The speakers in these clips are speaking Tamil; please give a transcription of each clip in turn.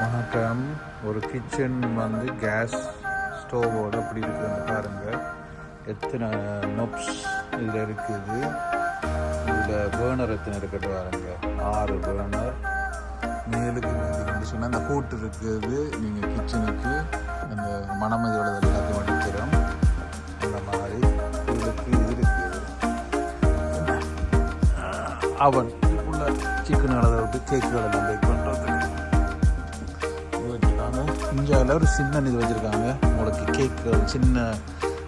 வணக்கம். ஒரு கிச்சன் வந்து கேஸ் ஸ்டோவோடு அப்படி இருக்குது பாருங்கள் எத்தனை நொப்ஸ் இதில் இருக்குது. இதில் பேர்னர் எத்தனை இருக்கட்டு பாருங்கள் ஆறு பேர்னர் மேலுக்கு வந்து சொன்னால் அந்த கூட்டு இருக்குது. நீங்கள் கிச்சனுக்கு அந்த மணமதி வளர்தல் அவன் இதுக்குள்ள சிக்கன் அளவை கேக்குகள் எல்லாம் பேக் பண்ணுறது இது வச்சுருக்காங்க. இந்தியாவில் ஒரு சின்ன இது வச்சுருக்காங்க. உங்களுக்கு கேக்குகள் சின்ன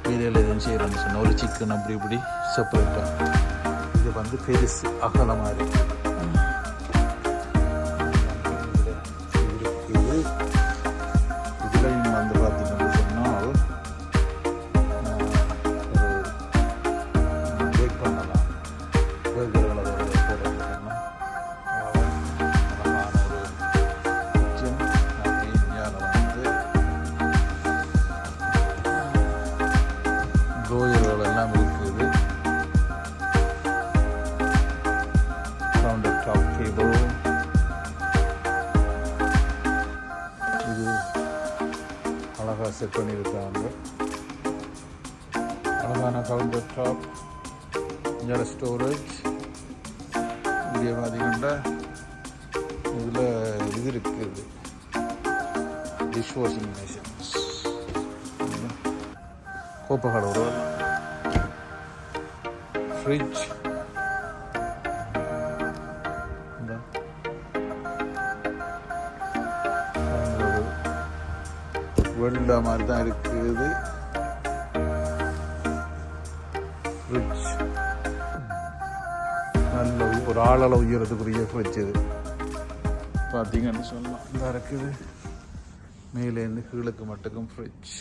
வேலையில் எதுவும் செய்கிறோன்னு சொன்னால் ஒரு சிக்கன் அப்படி இப்படி செப்பரேட்டாக இது வந்து பெருசு அகலமாக இருக்குது அழகாக செட் பண்ணியிருக்காங்க. அழகான கவுண்டர் டாப் இங்கே ஸ்டோரேஜ் இங்கே பார்த்தீங்கன்னா இதில் இது இருக்குது டிஷ் வாஷிங் மிஷின்ஸ் கோப்பை ஒரு ஃப்ரிட்ஜ் வெள்ள மாதிரி தான் இருக்குது. ஃப்ரிட்ஜ் நல்ல ஒரு ஆளளவு உயரத்துக்குரிய ஃப்ரிட்ஜ் இது பார்த்தீங்கன்னு சொல்லலாம். இந்த இருக்குது. மேலேருந்து கீழுக்கு மட்டுக்கும் ஃப்ரிட்ஜ்